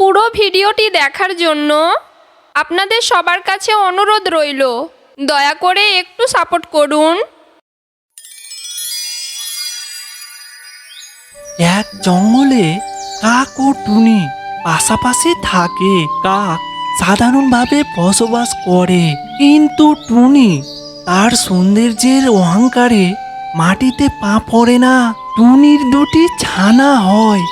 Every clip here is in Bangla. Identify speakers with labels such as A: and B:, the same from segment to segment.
A: পুরো ভিডিওটি দেখার জন্য আপনাদের সবার কাছে অনুরোধ রইল, দয়া করে একটু সাপোর্ট করুন।
B: এক জঙ্গলে কাক ও টুনি পাশাপাশি থাকে কাক, সাধারণভাবে বসবাস করে। কিন্তু টুনি তার সৌন্দর্যের অহংকারে মাটিতে পা পড়ে না। টুনির দুটি ছানা হয়।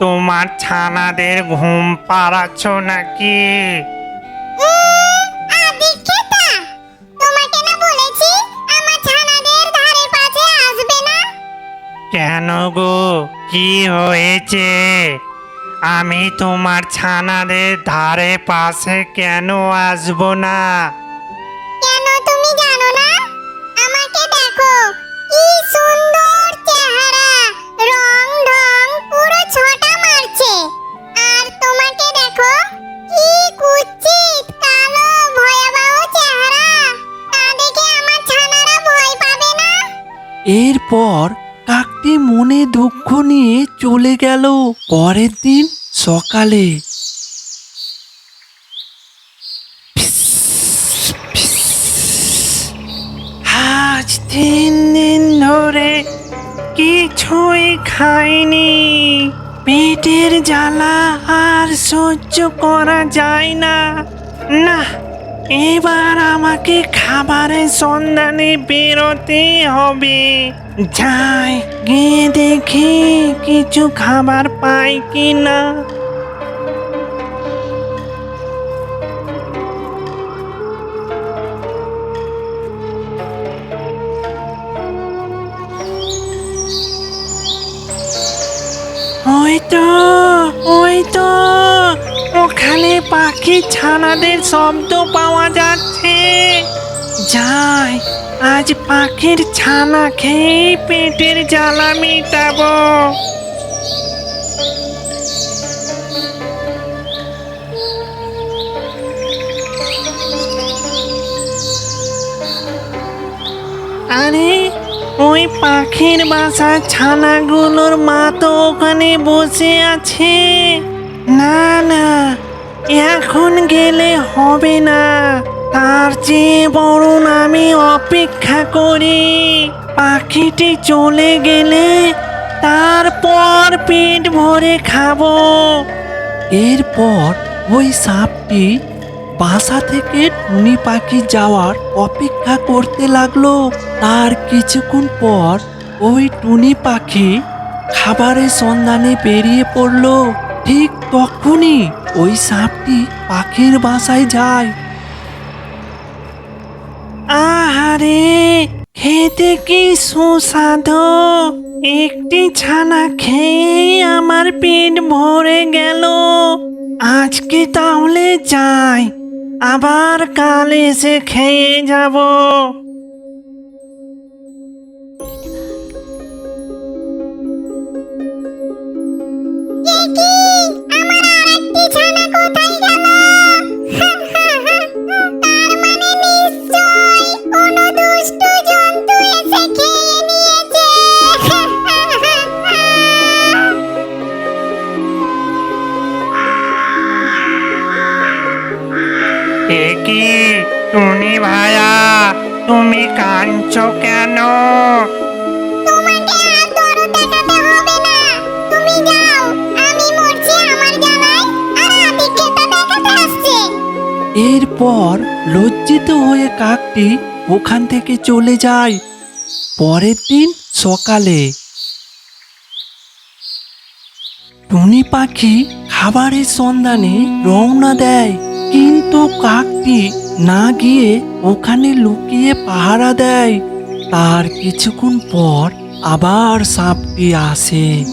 C: তোমার ছানাদের ঘুম পাড়াচ্ছ নাকি? কেন গো? কি হয়েছে? আমি তোমার ছানাদের ধারে পাশে কেন আসব না?
D: কেন তুমি জানো না? আমাকে দেখো কি সুন্দর
B: এরপর কাকটি মনে দুঃখ নিয়ে চলে গেল পরের দিন সকালে।
C: আজ তিন দিন ধরে কিছুই খাইনি। পেটের জ্বালা আর সহ্য করা যায় না। না এবার আমাকে খাবারের সন্ধানে বেরোতে হবে। যাই, গিয়ে দেখি কিছু খাবার পাই কি না ওই পাখি ছানাদের শব্দ পাওয়া যাচ্ছে। যাই, আজ পাখির ছানা খেয়ে পেটের জ্বালা মেটাবো। আরে, ওই পাখির বাসার ছানাগুলোর মা তো ওখানে বসে আছে। এখন গেলে হবে না। তার চেয়ে বরং আমি অপেক্ষা করি। পাখিটি চলে গেলে তারপর পেট ভরে খাব।
B: এরপর ওই সাপটি বাসা থেকে টুনি পাখি যাওয়ার অপেক্ষা করতে লাগল। তার কিছুক্ষণ পর ওই টুনি পাখি খাবারের সন্ধানে বেরিয়ে পড়ল। ঠিক তখনই ওই সাপটি পাখির বাসায় যায়।
C: আহারে, খেতে কি সুস্বাদু। একটি ছানা খেয়ে আমার পেট ভরে গেল। আজকে তাহলে যাই, আবার কাল এসে খেয়ে যাব।
D: আমার
C: জ্বালায় ভায়া তুমি
D: দেখাতে কেন
B: এরপর লজ্জিত হয়ে কাকটি ওখান থেকে চলে যায় পরের দিন সকালে। টুনি পাখি খাবারের সন্ধানে রওনা দেয়। কিন্তু কাকটি না গিয়ে ওখানে লুকিয়ে পাহারা দেয়। তার কিছুক্ষণ পর আবার সাপটি আসে।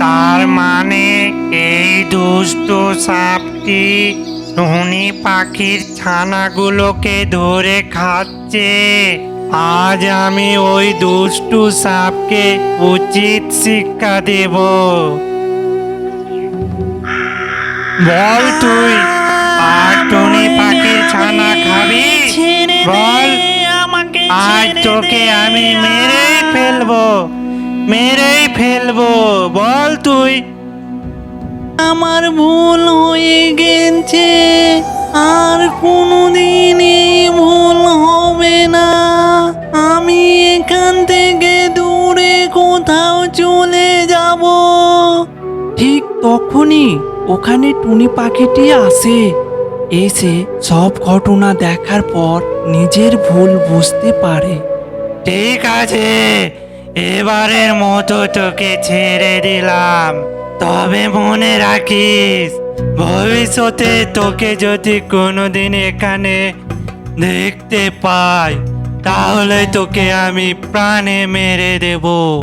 C: তার মানে এই দুষ্টু সাপটি টুনি পাখির ছানাগুলোকে ধরে খাচ্ছে। আজ আমি ওই দুষ্টু সাপকে উচিত শিক্ষা দেব। বল তুই। আজ তোকে আমি মেরেই ফেলব মেরেই ফেলব বল তুই।
B: আমার ভুল হয়ে গেছে আর কোনোদিন এই ভুল হবে না। আমি এখান থেকে দূরে কোথাও চলে যাব। ঠিক তখনই ওখানে টুনি পাখিটি আসে। এসে সব ঘটনা দেখার পর নিজের ভুল বুঝতে পারে।
C: ঠিক আছে, এবারের মতো তোকে ছেড়ে দিলাম। তবে মনে রাখিস, ভবিষ্যতে তোকে যদি কোনোদিন এখানে দেখতে পাই, তাহলে তোকে আমি প্রাণে মেরে দেবো।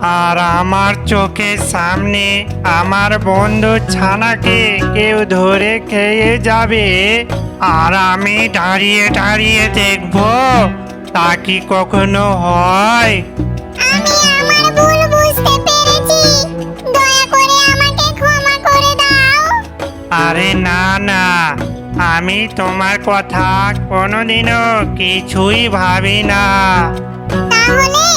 C: আর আমার চোখের সামনে আমার বন্ধু ছানাকে কেউ ধরে খেয়ে যাবে। আর আমি দাঁড়িয়ে দাঁড়িয়ে দেখব তা কি কখনো হয়। আরে না না আমি তোমার কথা কোনোদিনও কিছুই ভাবি না।
D: তাহলে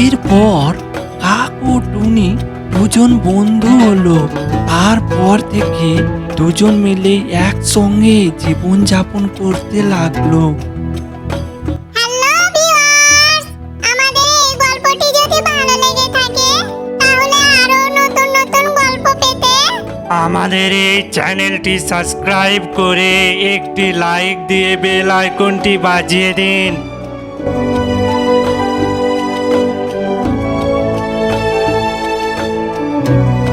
B: এরপর কাক ও টুনি দুজন বন্ধু হলো। তারপর থেকে দুজন মিলে একসঙ্গে জীবন যাপন করতে লাগল।
D: আমাদের এই গল্পটি যদি ভালো লেগে থাকে তাহলে আরও নতুন নতুন গল্প পেতে
C: আমাদের এই চ্যানেলটি সাবস্ক্রাইব করে একটি লাইক দিয়ে বেল আইকনটি বাজিয়ে দিন। Thank you.